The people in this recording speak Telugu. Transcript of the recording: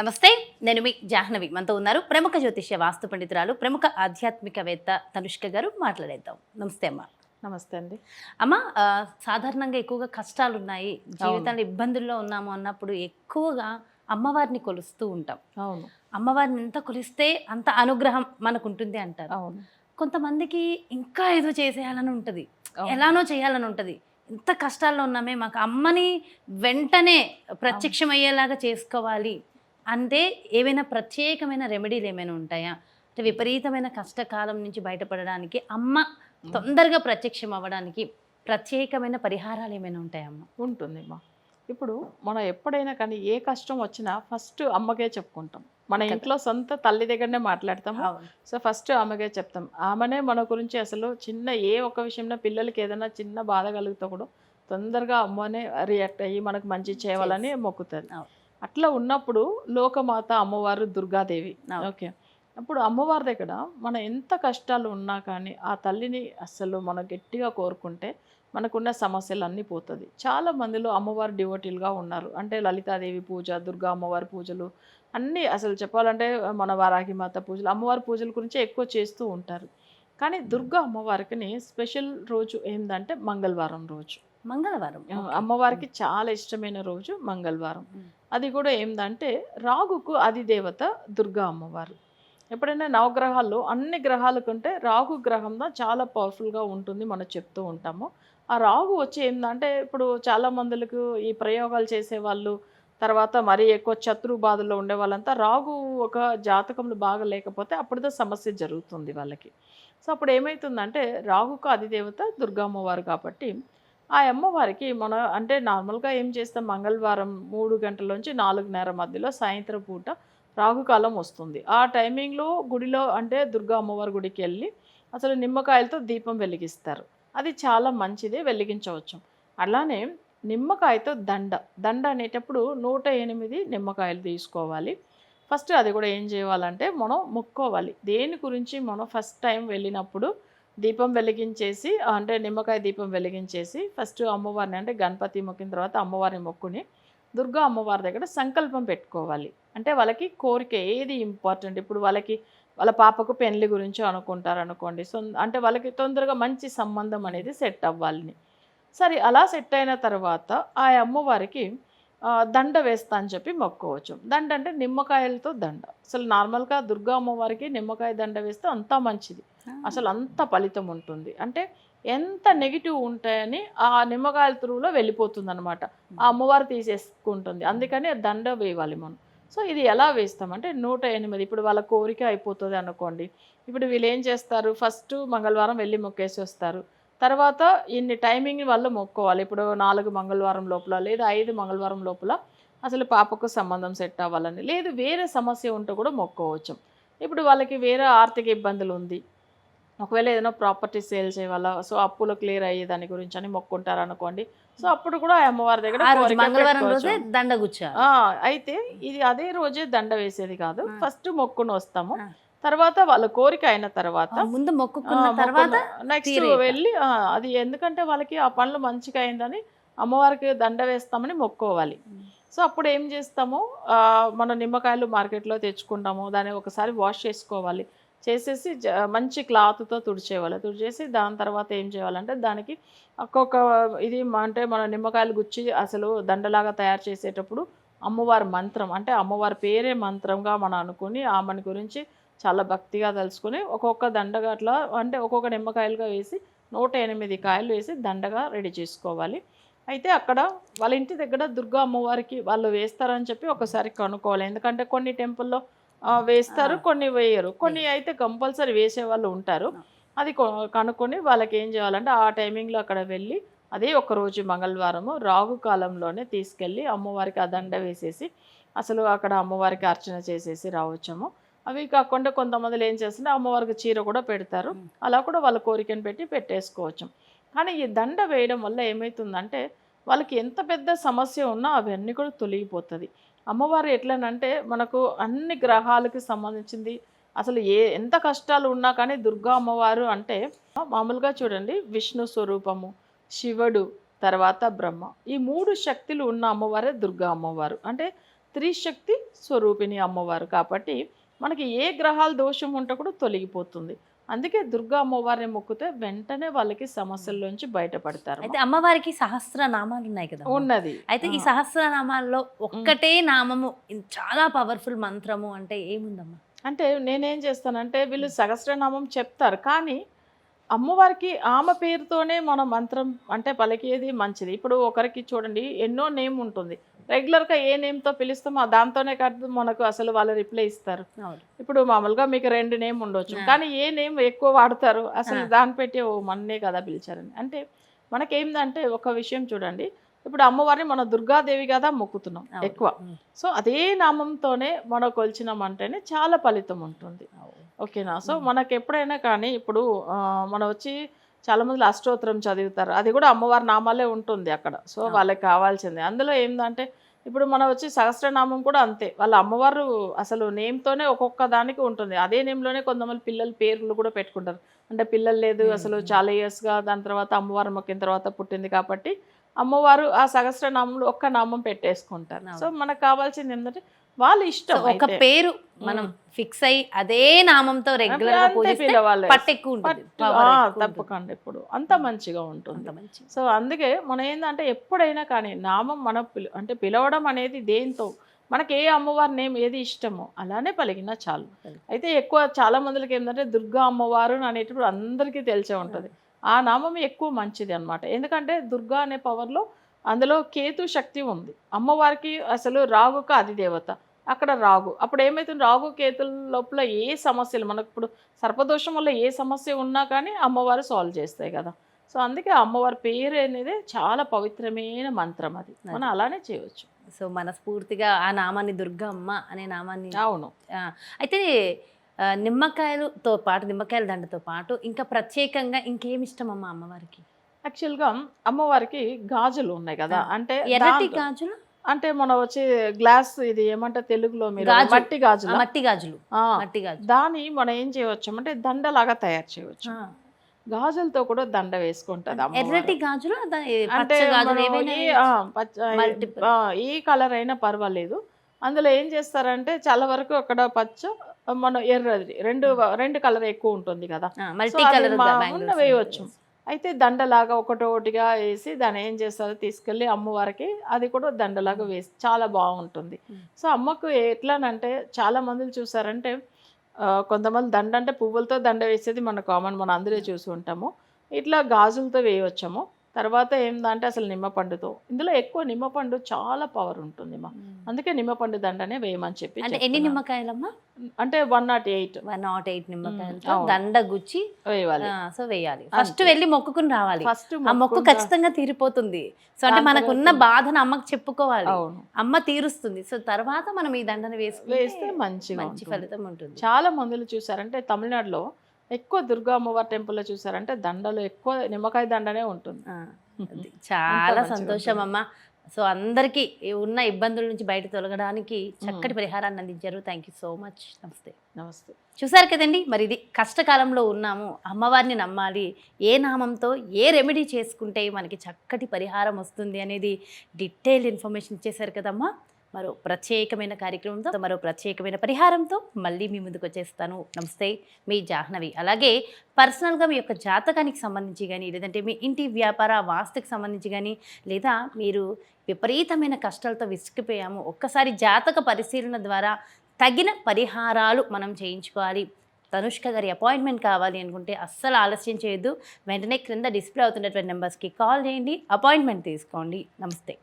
నమస్తే నేను మీ జాహ్నవి. మనతో ఉన్నారు ప్రముఖ జ్యోతిష్య వాస్తు పండితురాలు ప్రముఖ ఆధ్యాత్మికవేత్త తనుష్క గారు. మాట్లాడేద్దాం. నమస్తే అమ్మ. నమస్తే అండి. అమ్మ సాధారణంగా ఎక్కువగా కష్టాలు ఉన్నాయి జీవితంలో ఇబ్బందుల్లో ఉన్నాము అన్నప్పుడు ఎక్కువగా అమ్మవారిని కొలుస్తూ ఉంటాం. అవును. అమ్మవారిని ఎంత కొలిస్తే అంత అనుగ్రహం మనకు ఉంటుంది అంటారు. అవును. కొంతమందికి ఇంకా ఏదో చేసేయాలని ఉంటుంది. ఎలానో చేయాలని ఉంటుంది. ఎంత కష్టాల్లో ఉన్నామే మాకు అమ్మని వెంటనే ప్రత్యక్షమయ్యేలాగా చేసుకోవాలి. అంటే ఏవైనా ప్రత్యేకమైన రెమెడీలు ఏమైనా ఉంటాయా? అంటే విపరీతమైన కష్టకాలం నుంచి బయటపడడానికి అమ్మ తొందరగా ప్రత్యక్షం అవ్వడానికి ప్రత్యేకమైన పరిహారాలు ఏమైనా ఉంటాయమ్మ ఉంటుంది మా ఇప్పుడు మనం ఎప్పుడైనా కానీ ఏ కష్టం వచ్చినా ఫస్ట్ అమ్మకే చెప్పుకుంటాం. మన. ఇంట్లో సొంత తల్లి దగ్గరనే మాట్లాడతాము. సో ఫస్ట్ ఆమెకే చెప్తాం. ఆమెనే మన గురించి అసలు చిన్న ఏ ఒక్క విషయంలో పిల్లలకి ఏదైనా చిన్న బాధ కలుగుతా కూడా తొందరగా అమ్మనే రియాక్ట్ అయ్యి మనకు మంచి చేయాలని మొక్కుతుంది. అట్లా ఉన్నప్పుడు లోకమాత అమ్మవారు దుర్గాదేవి. ఓకే. అప్పుడు అమ్మవారి దగ్గర మన ఎంత కష్టాలు ఉన్నా కానీ ఆ తల్లిని అసలు మనం గట్టిగా కోరుకుంటే మనకున్న సమస్యలు అన్నీ పోతుంది. చాలా మందిలో అమ్మవారు డివోటీలుగా ఉన్నారు. అంటే లలితాదేవి పూజ దుర్గా అమ్మవారి పూజలు అన్నీ అసలు చెప్పాలంటే మన వారాహి మాత పూజలు అమ్మవారి పూజల గురించి ఎక్కువ చేస్తూ ఉంటారు. కానీ దుర్గా అమ్మవారికి స్పెషల్ రోజు ఏంటంటే మంగళవారం రోజు. మంగళవారం. అమ్మవారికి చాలా ఇష్టమైన రోజు మంగళవారం. అది కూడా ఏంటంటే రాగుకు అది దేవత దుర్గా అమ్మవారు. ఎప్పుడైనా నవగ్రహాల్లో అన్ని గ్రహాల కంటే రాహు గ్రహంలో చాలా పవర్ఫుల్గా ఉంటుంది మనం చెప్తూ ఉంటాము. ఆ రాహు వచ్చి ఏంటంటే ఇప్పుడు చాలా మందులకు ఈ ప్రయోగాలు చేసే వాళ్ళు తర్వాత మరీ ఎక్కువ శత్రు బాధల్లో ఉండే వాళ్ళంతా రాగు ఒక జాతకంలో బాగా లేకపోతే అప్పుడుదో సమస్య జరుగుతుంది వాళ్ళకి. సో అప్పుడు ఏమవుతుందంటే రాగుకు అధిదేవత దుర్గా అమ్మవారు కాబట్టి ఆ అమ్మవారికి మన అంటే నార్మల్గా ఏం చేస్తాం? మంగళవారం మూడు గంటల నుంచి నాలుగున్నర మధ్యలో సాయంత్రం పూట రాహుకాలం వస్తుంది. ఆ టైమింగ్లో గుడిలో అంటే దుర్గా అమ్మవారి గుడికి వెళ్ళి అసలు నిమ్మకాయలతో దీపం వెలిగిస్తారు. అది చాలా మంచిది వెలిగించవచ్చు. అలానే నిమ్మకాయతో దండ దండ అనేటప్పుడు నూట ఎనిమిది నిమ్మకాయలు తీసుకోవాలి. ఫస్ట్ అది కూడా ఏం చేయాలంటే మనం మొక్కోవాలి. దేని గురించి మనం ఫస్ట్ టైం వెళ్ళినప్పుడు దీపం వెలిగించేసి అంటే నిమ్మకాయ దీపం వెలిగించేసి ఫస్ట్ అమ్మవారిని అంటే గణపతి మొక్కిన తర్వాత అమ్మవారిని మొక్కుని దుర్గా అమ్మవారి దగ్గర సంకల్పం పెట్టుకోవాలి. అంటే వాళ్ళకి కోరిక ఏది ఇంపార్టెంట్? ఇప్పుడు వాళ్ళకి వాళ్ళ పాపకు పెళ్ళి గురించి అనుకుంటారు అనుకోండి సో అంటే వాళ్ళకి తొందరగా మంచి సంబంధం అనేది సెట్ అవ్వాలని సరే అలా సెట్ అయిన తర్వాత ఆ అమ్మవారికి దండ వేస్తా అని చెప్పి మొక్కోవచ్చు. దండ అంటే నిమ్మకాయలతో దండ. అసలు నార్మల్గా దుర్గా అమ్మవారికి నిమ్మకాయ దండ వేస్తే అంతా మంచిది. అసలు అంత ఫలితం ఉంటుంది. అంటే ఎంత నెగిటివ్ ఉంటాయని ఆ నిమ్మకాయల త్రూలో వెళ్ళిపోతుంది అనమాట ఆ అమ్మవారు తీసేసుకుంటుంది. అందుకని దండ వేయాలి మనం. సో ఇది ఎలా వేస్తామంటే నూట ఎనిమిది ఇప్పుడు వాళ్ళ కోరిక అయిపోతుంది అనుకోండి. ఇప్పుడు వీళ్ళు ఏం చేస్తారు? ఫస్ట్ మంగళవారం వెళ్ళి మొక్కేసి వస్తారు. తర్వాత ఇన్ని టైమింగ్ వాళ్ళు మొక్కోవాలి. ఇప్పుడు నాలుగు మంగళవారం లోపల లేదా ఐదు మంగళవారం లోపల అసలు పాపకు సంబంధం సెట్ అవ్వాలని. లేదు వేరే సమస్య ఉంటే కూడా మొక్కోవచ్చు. ఇప్పుడు వాళ్ళకి వేరే ఆర్థిక ఇబ్బందులు ఉంది. ఒకవేళ ఏదైనా ప్రాపర్టీ సేల్ చేయాలా సో అప్పులు క్లియర్ అయ్యే దాని గురించి అని మొక్కుంటారు అనుకోండి సో అప్పుడు కూడా ఆ అమ్మవారి దగ్గర మంగళవారం. రోజే దండ గుచ్చారు ఆ, అయితే ఇది అదే రోజే దండ వేసేది కాదు. ఫస్ట్ మొక్కుని వస్తాము. తర్వాత వాళ్ళ కోరిక అయిన తర్వాత ముందు మొక్కుకున్న తర్వాత నెక్స్ట్. వెళ్ళి అది ఎందుకంటే వాళ్ళకి ఆ పనులు మంచిగా అయిందని అమ్మవారికి దండ వేస్తామని మొక్కోవాలి. సో అప్పుడు ఏం చేస్తాము మన నిమ్మకాయలు మార్కెట్లో తెచ్చుకుంటాము దాన్ని ఒకసారి వాష్ చేసుకోవాలి చేసేసి జ- మంచి క్లాత్తో తుడిచేయాలి తుడిచేసి దాని తర్వాత ఏం చేయాలంటే దానికి ఒక్కొక్క ఇది అంటే మన నిమ్మకాయలు గుచ్చి అసలు దండలాగా తయారు చేసేటప్పుడు అమ్మవారి మంత్రం అంటే అమ్మవారి పేరే మంత్రంగా మనం అనుకుని ఆమెని గురించి చాలా భక్తిగా తెలుసుకుని ఒక్కొక్క దండగా అట్లా అంటే ఒక్కొక్క నిమ్మకాయలుగా వేసి నూట ఎనిమిది కాయలు వేసి దండగా రెడీ చేసుకోవాలి. అయితే అక్కడ వాళ్ళ ఇంటి దగ్గర దుర్గా అమ్మవారికి వాళ్ళు వేస్తారని చెప్పి ఒకసారి కనుక్కోవాలి. ఎందుకంటే కొన్ని టెంపుల్లో వేస్తారు. కొన్ని వేయరు. కొన్ని అయితే కంపల్సరీ వేసే వాళ్ళు ఉంటారు. అది కనుక్కొని వాళ్ళకి ఏం చేయాలంటే ఆ టైమింగ్లో అక్కడ వెళ్ళి అదే ఒక రోజు మంగళవారము రాగు కాలంలోనే తీసుకెళ్ళి అమ్మవారికి ఆ దండ వేసేసి అసలు అక్కడ అమ్మవారికి అర్చన చేసేసి రావచ్చాము. అవి కాకుండా కొంతమంది ఏం చేస్తుంటే అమ్మవారికి చీర కూడా పెడతారు. అలా కూడా వాళ్ళ కోరికను పెట్టి పెట్టేసుకోవచ్చు. కానీ ఈ దండ వేయడం వల్ల ఏమవుతుందంటే వాళ్ళకి ఎంత పెద్ద సమస్య ఉన్నా అవన్నీ కూడా తొలగిపోతుంది. అమ్మవారు ఎట్లనంటే మనకు అన్ని గ్రహాలకి సంబంధించింది. అసలు ఏ ఎంత కష్టాలు ఉన్నా కానీ దుర్గా అమ్మవారు అంటే మామూలుగా చూడండి విష్ణు స్వరూపము శివుడు తర్వాత బ్రహ్మ. ఈ మూడు శక్తులు ఉన్న అమ్మవారే దుర్గా అమ్మవారు. అంటే త్రిశక్తి స్వరూపిణి అమ్మవారు కాబట్టి మనకి ఏ గ్రహాల దోషం ఉంటే కూడా తొలగిపోతుంది. అందుకే దుర్గా అమ్మవారిని మొక్కితే వెంటనే వాళ్ళకి సమస్యల్లోంచి బయటపడతారు. అయితే అమ్మవారికి సహస్ర నామాలు ఉన్నాయి కదా ఉన్నది. అయితే ఈ ఆ. సహస్రనామాల్లో ఒక్కటే నామము చాలా పవర్ఫుల్ మంత్రము అంటే ఏముందమ్మా? అంటే నేనేం చేస్తానంటే వీళ్ళు సహస్రనామం చెప్తారు. కానీ అమ్మవారికి ఆమె పేరుతోనే మన మంత్రం అంటే పలికేది మంచిది. ఇప్పుడు ఒకరికి చూడండి ఎన్నో నేమ్ ఉంటుంది. రెగ్యులర్గా ఏ నేమ్తో పిలుస్తామో దాంతోనే కాదు మనకు అసలు వాళ్ళు రిప్లై ఇస్తారు. ఇప్పుడు మామూలుగా మీకు రెండు నేమ్ ఉండొచ్చు. కానీ ఏ నేమ్ ఎక్కువ వాడతారు? అసలు. దాన్ని పెట్టి ఓ మన్నే కదా పిలిచారని. అంటే మనకేందంటే ఒక విషయం చూడండి. ఇప్పుడు అమ్మవారిని మన దుర్గాదేవి కదా మొక్కుతున్నాం. ఎక్కువ. సో అదే నామంతోనే మనం కొలిచినామంటేనే చాలా ఫలితం ఉంటుంది ఓకేనా సో. మనకి ఎప్పుడైనా కానీ ఇప్పుడు మనం వచ్చి చాలా మంది అష్టోత్తరం చదువుతారు అది కూడా అమ్మవారి నామాలే ఉంటుంది అక్కడ సో. వాళ్ళకి కావాల్సింది అందులో ఏంటంటే ఇప్పుడు మనం వచ్చి సహస్రనామం కూడా అంతే వాళ్ళ అమ్మవారు అసలు నేమ్తోనే ఒక్కొక్క దానికి ఉంటుంది అదే నేమ్లోనే కొంతమంది పిల్లల పేర్లు కూడా పెట్టుకుంటారు అంటే పిల్లలు లేదు. అసలు చాలా ఇయర్స్గా దాని తర్వాత అమ్మవారు మొక్కిన తర్వాత పుట్టింది కాబట్టి అమ్మవారు ఆ సహస్రనామంలో ఒక్క నామం పెట్టేసుకుంటారు. సో మనకు కావాల్సింది ఏంటంటే వాళ్ళ ఇష్టం ఒక. పేరు మనం ఫిక్స్ అయ్యి అదే నామంతో రెగ్యులర్. తప్పకుండా ఇప్పుడు అంత మంచిగా ఉంటుంది. సో అందుకే మనం ఏంటంటే ఎప్పుడైనా కానీ నామం మన పిల అంటే పిలవడం అనేది దేంతో మనకి ఏ అమ్మవారి నేమ్ ఏది ఇష్టమో అలానే పలికినా చాలు. అయితే ఎక్కువ చాలా మందికి ఏంటంటే దుర్గా అమ్మవారు అనేటప్పుడు అందరికీ తెలిసే ఉంటుంది. ఆ నామం ఎక్కువ మంచిది అన్నమాట. ఎందుకంటే దుర్గా అనే పవర్లో అందులో కేతు శక్తి ఉంది. అమ్మవారికి అసలు రాగుక అధిదేవత. అక్కడ రాగు. అప్పుడు ఏమవుతుంది రాగు కేతుల లోపల ఏ సమస్యలు? మనకు ఇప్పుడు సర్పదోషం వల్ల ఏ సమస్య ఉన్నా కానీ అమ్మవారు సాల్వ్ చేస్తాయి కదా. సో అందుకే అమ్మవారి పేరు అనేది చాలా పవిత్రమైన మంత్రం అది. మనం అలానే చేయవచ్చు సో మనస్ఫూర్తిగా ఆ నామాన్ని దుర్గా అమ్మ అనే నామాన్ని అవును. అయితే నిమ్మకాయలతో పాటు నిమ్మకాయల దండతో పాటు ఇంకా ప్రత్యేకంగా ఇంకేమి ఇష్టం అమ్మ అమ్మవారికి? యాక్చువల్గా అమ్మవారికి గాజులు ఉన్నాయి కదా. అంటే ఎర్రటి గాజులు? అంటే మనం వచ్చి గ్లాస్ ఇది ఏమంటే తెలుగులో మీరు. మట్టి గాజులు? మట్టి గాజులు. మట్టి గాజు దాన్ని మనం ఏం చేయవచ్చు అంటే దండలాగా తయారు చేయవచ్చు. గాజులతో కూడా దండ వేసుకుంటది. ఎర్రటి గాజులు? అంటే ఈ- ఏ కలర్ అయినా పర్వాలేదు. అందులో ఏం చేస్తారంటే చాలా వరకు అక్కడ పచ్చ మనం ఎర్రది రెండు రెండు కలర్ ఎక్కువ ఉంటుంది కదా. వేయవచ్చు. అయితే దండలాగా ఒకటోటిగా వేసి దాన్ని ఏం చేస్తారో తీసుకెళ్ళి అమ్మవారికి అది కూడా దండలాగా వేసి చాలా బాగుంటుంది. సో అమ్మకు ఎట్లానంటే చాలా మందిని చూసారంటే కొంతమంది దండ అంటే పువ్వులతో దండ వేసేది మన కామన్ మనం అందరూ చూసి ఉంటాము. ఇట్లా గాజులతో వేయవచ్చాము తర్వాత ఏందంటే అసలు నిమ్మపండుతో ఇందులో ఎక్కువ నిమ్మపండు చాలా పవర్ ఉంటుంది మా అందుకే నిమ్మపండు దండనే వేయమని చెప్పి అంటే ఎన్ని. నిమ్మకాయలమ్మా? అంటే one nought eight one nought eight నిమ్మకాయలతో అవును. దండ గుచ్చి వేయాలి. సో వేయాలి. ఫస్ట్. వెళ్ళి మొక్కుకుని రావాలి. ఫస్ట్ ఆ మొక్కు ఖచ్చితంగా తీరిపోతుంది. సో అంటే మనకున్న బాధను అమ్మకి చెప్పుకోవాలి. అమ్మ తీరుస్తుంది. సో తర్వాత మనం ఈ దండను వేస్తే వేసుకుంటే మంచిగా మంచి ఉంటుంది. ఫలితం ఉంటుంది. చాలా మందులు చూసారంటే తమిళనాడులో ఎక్కువ దుర్గా అమ్మవారి టెంపుల్లో చూసారంటే దండలు ఎక్కువ నిమ్మకాయ దండనే ఉంటుంది. చాలా సంతోషం. అమ్మ. సో అందరికీ ఉన్న ఇబ్బందుల నుంచి బయట తొలగడానికి చక్కటి పరిహారాన్ని అందించారు. థ్యాంక్ యూ సో మచ్ నమస్తే. నమస్తే. చూసారు కదండి మరి ఇది కష్టకాలంలో ఉన్నాము. అమ్మవారిని నమ్మాలి. ఏ నామంతో ఏ రెమెడీ చేసుకుంటే మనకి చక్కటి పరిహారం వస్తుంది అనేది డీటెయిల్ ఇన్ఫర్మేషన్ ఇచ్చేశారు కదమ్మా. మరో ప్రత్యేకమైన కార్యక్రమంతో మరో ప్రత్యేకమైన పరిహారంతో మళ్ళీ మీ ముందుకు వచ్చేస్తాను. నమస్తే మీ జాహ్నవి. అలాగే పర్సనల్గా మీ యొక్క జాతకానికి సంబంధించి కానీ లేదంటే మీ ఇంటి వ్యాపార వాస్తుకి సంబంధించి కానీ లేదా మీరు విపరీతమైన కష్టాలతో విసిగిపోయాము ఒక్కసారి జాతక పరిశీలన ద్వారా తగిన పరిహారాలు మనం చేయించుకోవాలి. తనుష్క గారి అపాయింట్మెంట్ కావాలి అనుకుంటే అస్సలు ఆలస్యం చేయొద్దు. వెంటనే క్రింద డిస్ప్లే అవుతున్నటువంటి నెంబర్స్కి కాల్ చేయండి. అపాయింట్మెంట్ తీసుకోండి. నమస్తే.